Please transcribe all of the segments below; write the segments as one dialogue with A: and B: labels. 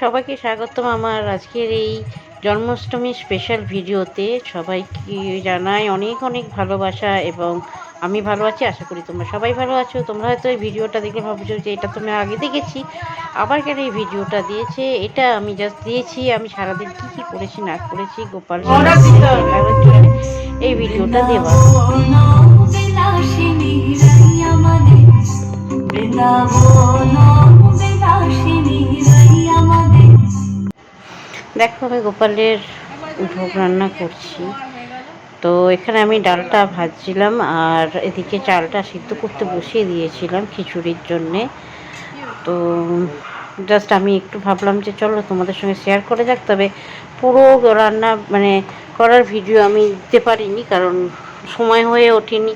A: সবাইকে স্বাগতম আমার আজকের এই জন্মাষ্টমী স্পেশাল ভিডিওতে সবাইকে জানাই অনেক অনেক ভালোবাসা এবং আমি ভালো আছি আশা করি তোমরা সবাই ভালো আছো। তোমরা হয়তো এই ভিডিওটা দেখলে ভাবছ যে এটা তুমি আগে দেখেছি। আবার কেন এই ভিডিওটা দিয়েছে? এটা আমি জাস্ট দিয়েছি আমি সারাদিন কী কী করেছি না করেছি গোপাল এই ভিডিওটা দেওয়া।
B: বৃন্দাবন বিলাসিনী রাই
A: দেখো, আমি গোপালের ভোগ রান্না করছি। তো এখানে আমি ডালটা ভাজছিলাম আর এদিকে চালটা সিদ্ধ করতে বসিয়ে দিয়েছিলাম খিচুড়ির জন্যে। তো জাস্ট আমি একটু ভাবলাম যে চলো তোমাদের সঙ্গে শেয়ার করে যাক, তবে পুরো রান্না মানে করার ভিডিও আমি দিতে পারিনি কারণ সময় হয়ে ওঠেনি।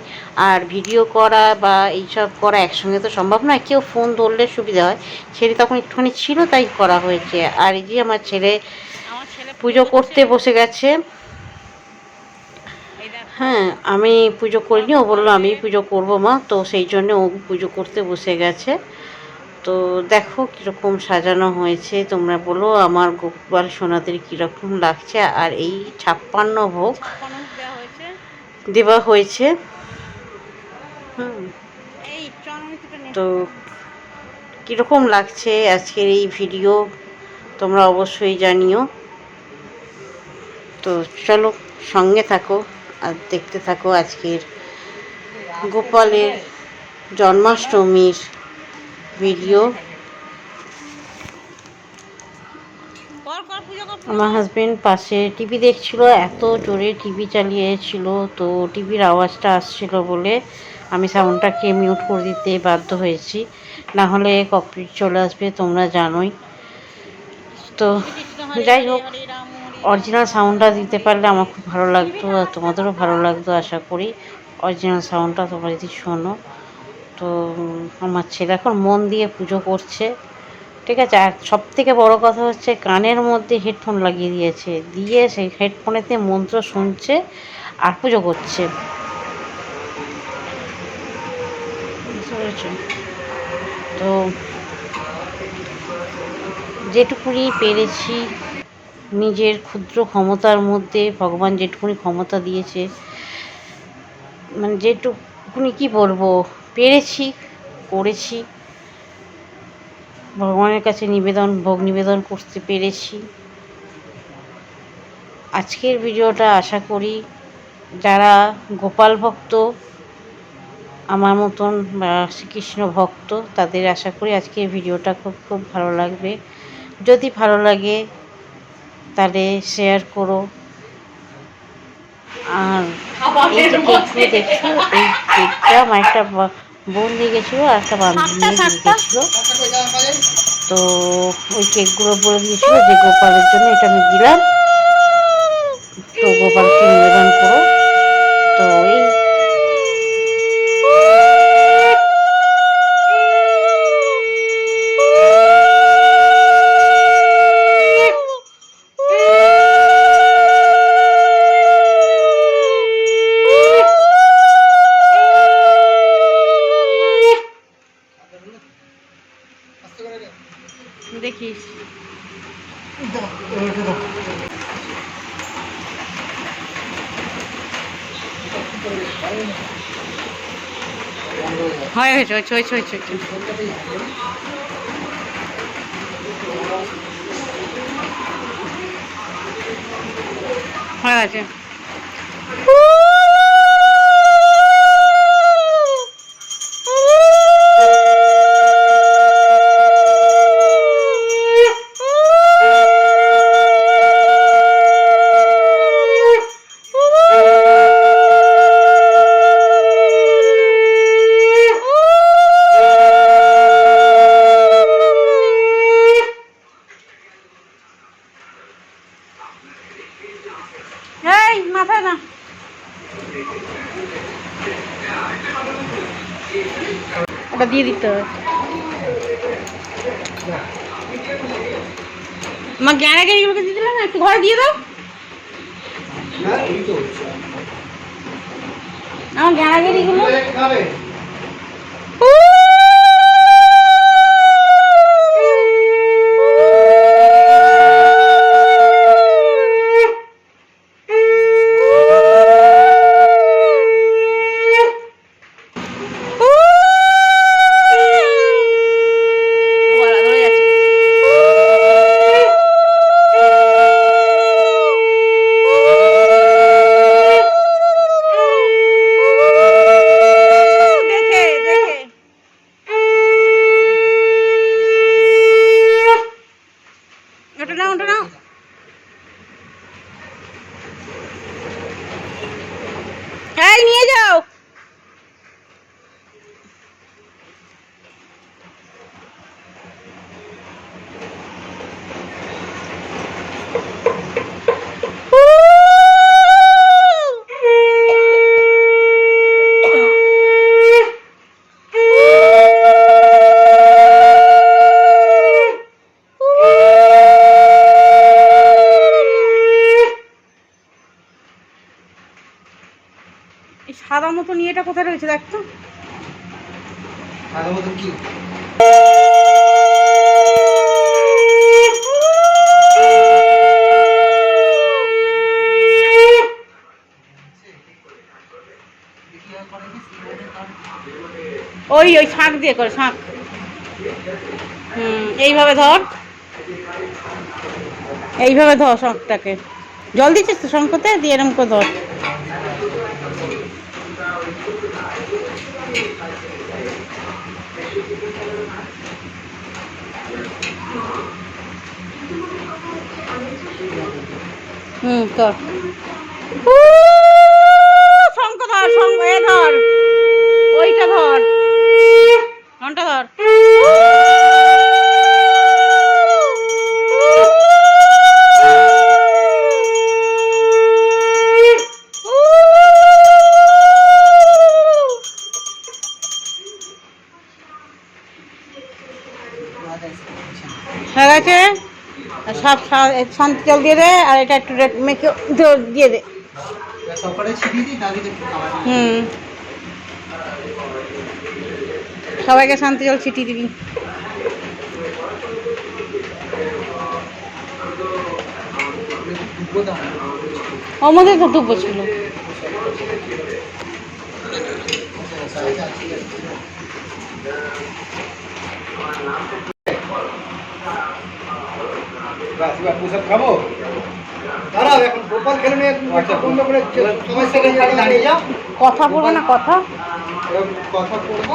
A: আর ভিডিও করা বা এইসব করা একসঙ্গে তো সম্ভব নয়, কেউ ফোন ধরলে সুবিধা হয়। ছেলে তখন একটুখানি ছিল, তাই করা হয়েছে। আর এই যে আমার ছেলে পুজো করতে বসে গেছে। হ্যাঁ আমি পুজো করিনি, ও বলল আমি পুজো করব মা, তো সেই জন্য ও পুজো করতে বসে গেছে। তো দেখো কীরকম সাজানো হয়েছে, তোমরা বলো, আমার গোপাল সোনাদের কীরকম লাগছে, আর এই ছাপ্পান্ন ভোগ দেওয়া হয়েছে। হুম। তো কীরকম লাগছে আজকের এই ভিডিও, তোমরা অবশ্যই জানিও। তো চলো সঙ্গে থাকো আর দেখতে থাকো আজকের গোপালের জন্মাষ্টমীর ভিডিও। আমার হাজব্যান্ড পাশে টিভি দেখছিল এত জোরে টিভি চালিয়েছিল তো টিভির আওয়াজটা আসছিল বলে আমি সাউন্ডটাকে মিউট করে দিতে বাধ্য হয়েছি। না হলে কপিট চলে আসবে তোমরা জানোই। তো যাই হোক অরিজিনাল সাউন্ডটা দিতে পারলে আমার খুব ভালো লাগতো, আর তোমাদেরও ভালো লাগতো, আশা করি। অরিজিনাল সাউন্ডটা তোমরা যদি শোনো, তো আমার ছেলে এখন মন দিয়ে পুজো করছে। ঠিক আছে, আর সব থেকে বড়ো কথা হচ্ছে, কানের মধ্যে হেডফোন লাগিয়ে দিয়েছে। দিয়ে সেই হেডফোনেতে মন্ত্র শুনছে আর পুজো করছে। তো, যেটুকুনি পেরেছি নিজের ক্ষুদ্র ক্ষমতার মধ্যে ভগবান যেটুকুনি ক্ষমতা দিয়েছে মানে যেটুকুনি কি বলব, পেরেছি, করেছি, ভগবানের কাছে নিবেদন, ভোগ নিবেদন করতে পেরেছি। আজকের ভিডিওটা আশা করি যারা গোপাল ভক্ত, আমার মতন বা শ্রীকৃষ্ণ ভক্ত, তাদের আশা করি আজকের ভিডিওটা খুব খুব ভালো লাগবে। যদি ভালো লাগে তাহলে শেয়ার করো। আর দেখছ এই কেকটা আমার একটা বোন দিয়ে গেছিল আর একটা বান্ধবী গেছিল। তো ওই কেকগুলো বলে দিয়েছিল যে গোপালের জন্য এটা আমি দিলাম। তো গোপালকে নিবেদন করো। তো এই দেখিস হয় হয়েছে হয়েছে হয়েছে হয়েছে হয়ে গেছে ওটা দিয়ে দিতে হবে। আমার গ্যারা গ্যারিগুলোকে দিয়ে দিলাম একটু ঘরে দিয়ে দাও। আমার গ্যারা
C: ఉండనా মতো নিয়ে এটা কোথায় রয়েছে দেখ তো।
D: কি?
C: ওই ওই শাঁখ দিয়ে করে শাঁখ। হুম এইভাবে ধর। এইভাবে ধর শঙ্খটাকে জল দিচ্ছিস তো শঙ্খতে? দিয়ে এরম করে ধর। হুম কর শঙ্খ ধর শঙ্খ এ ধর। ওইটা ধর। ঘণ্টা ধর। সব শান্তি জল দিয়ে দে, আর এটা একটু মেখে দিয়ে দে। হুম। সবাইকে শান্তি জল ছিটিয়ে দিবি। ওর তো দুব্বো ছিল।
D: খাব? দাঁড়াও এখন গোপাল খেলে নিয়ে বন্ধ করে দাঁড়িয়ে যাও।
C: কথা বলব না কথা?
D: কথা বলব।